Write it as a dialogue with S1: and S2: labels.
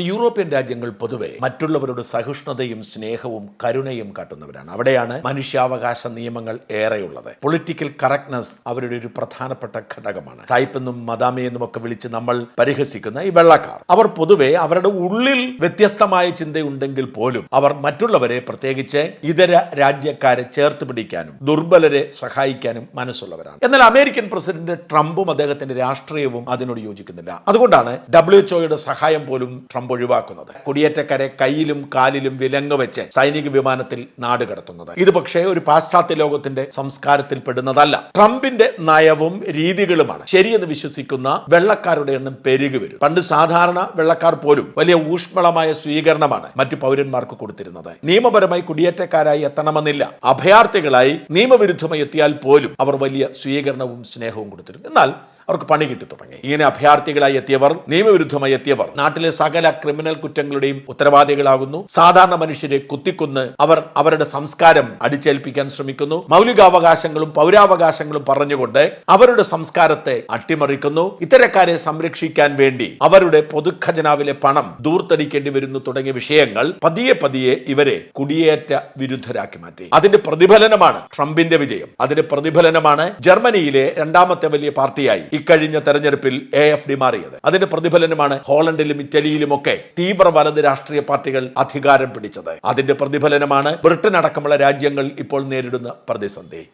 S1: European രാജ്യങ്ങൾ പൊതുവെ മറ്റുള്ളവരോട് സഹിഷ്ണുതയും സ്നേഹവും കരുണയും കാട്ടുന്നവരാണ്. അവിടെയാണ് മനുഷ്യാവകാശ നിയമങ്ങൾ ഏറെയുള്ളത്. പൊളിറ്റിക്കൽ കറക്റ്റ്നസ് അവരുടെ ഒരു പ്രധാനപ്പെട്ട ഘടകമാണ്. സായിപ്പെന്നും മദാമയെന്നും ഒക്കെ വിളിച്ച് നമ്മൾ പരിഹസിക്കുന്ന ഈ വെള്ളക്കാർ. അവർ പൊതുവെ അവരുടെ ഉള്ളിൽ വ്യത്യസ്തമായ ചിന്തയുണ്ടെങ്കിൽ പോലും അവർ മറ്റുള്ളവരെ പ്രത്യേകിച്ച് ഇതര രാജ്യക്കാരെ ചേർത്ത് പിടിക്കാനും ദുർബലരെ സഹായിക്കാനും മനസ്സുള്ളവരാണ്. എന്നാൽ അമേരിക്കൻ പ്രസിഡന്റ് ട്രംപും അദ്ദേഹത്തിന്റെ രാഷ്ട്രീയവും അതിനോട് യോജിക്കുന്നില്ല. അതുകൊണ്ടാണ് ഡബ്ല്യു സഹായം പോലും ട്രംപ് ഒഴിവാക്കുന്നത്. കുടിയേറ്റക്കാരെ കയ്യിലും കാലിലും വിലങ്ങ് വെച്ച് സൈനിക വിമാനത്തിൽ നാട് കടത്തുന്നത്. ഇത് പക്ഷേ ഒരു പാശ്ചാത്യ ലോകത്തിന്റെ സംസ്കാരത്തിൽ പെടുന്നതല്ല. ട്രംപിന്റെ നയവും രീതികളുമാണ്. ശരിയെന്ന് വിശ്വസിക്കുന്ന വെള്ളക്കാരുടെ എണ്ണം പെരുകി വരും. പണ്ട് സാധാരണ വെള്ളക്കാർ പോലും വലിയ ഊഷ്മളമായ സ്വീകരണമാണ് മറ്റു പൗരന്മാർക്ക് കൊടുത്തിരുന്നത്. നിയമപരമായി കുടിയേറ്റക്കാരായി എത്തണമെന്നില്ല. അഭയാർത്ഥികളായി നിയമവിരുദ്ധമായി എത്തിയാൽ പോലും അവർ വലിയ സ്വീകരണവും സ്നേഹവും കൊടുത്തിരുന്നു. എന്നാൽ അവർക്ക് പണി കിട്ടി തുടങ്ങി. ഇങ്ങനെ അഭയാർത്ഥികളായി എത്തിയവർ നിയമവിരുദ്ധമായി എത്തിയവർ നാട്ടിലെ സകല ക്രിമിനൽ കുറ്റങ്ങളുടെയും ഉത്തരവാദികളാകുന്നു. സാധാരണ മനുഷ്യരെ കുത്തിക്കൊന്ന് അവർ അവരുടെ സംസ്കാരം അടിച്ചേൽപ്പിക്കാൻ ശ്രമിക്കുന്നു. മൗലികാവകാശങ്ങളും പൗരാവകാശങ്ങളും പറഞ്ഞുകൊണ്ട് അവരുടെ സംസ്കാരത്തെ അട്ടിമറിക്കുന്നു. ഇത്തരക്കാരെ സംരക്ഷിക്കാൻ വേണ്ടി അവരുടെ പൊതുഖജനാവിലെ പണം ദൂർത്തടിക്കേണ്ടി വരുന്നു തുടങ്ങിയ വിഷയങ്ങൾ പതിയെ പതിയെ ഇവരെ കുടിയേറ്റ വിരുദ്ധരാക്കി മാറ്റി. അതിന്റെ പ്രതിഫലനമാണ് ട്രംപിന്റെ വിജയം. അതിന്റെ പ്രതിഫലനമാണ് ജർമ്മനിയിലെ രണ്ടാമത്തെ വലിയ പാർട്ടിയായി ഇക്കഴിഞ്ഞ തെരഞ്ഞെടുപ്പിൽ എ എഫ് ഡി മാറിയത്. അതിന്റെ പ്രതിഫലനമാണ് ഹോളണ്ടിലും ഇറ്റലിയിലും ഒക്കെ തീവ്ര വലത് രാഷ്ട്രീയ പാർട്ടികൾ അധികാരം പിടിച്ചത്. അതിന്റെ പ്രതിഫലനമാണ് ബ്രിട്ടൻ അടക്കമുള്ള രാജ്യങ്ങൾ ഇപ്പോൾ നേരിടുന്ന പ്രതിസന്ധി.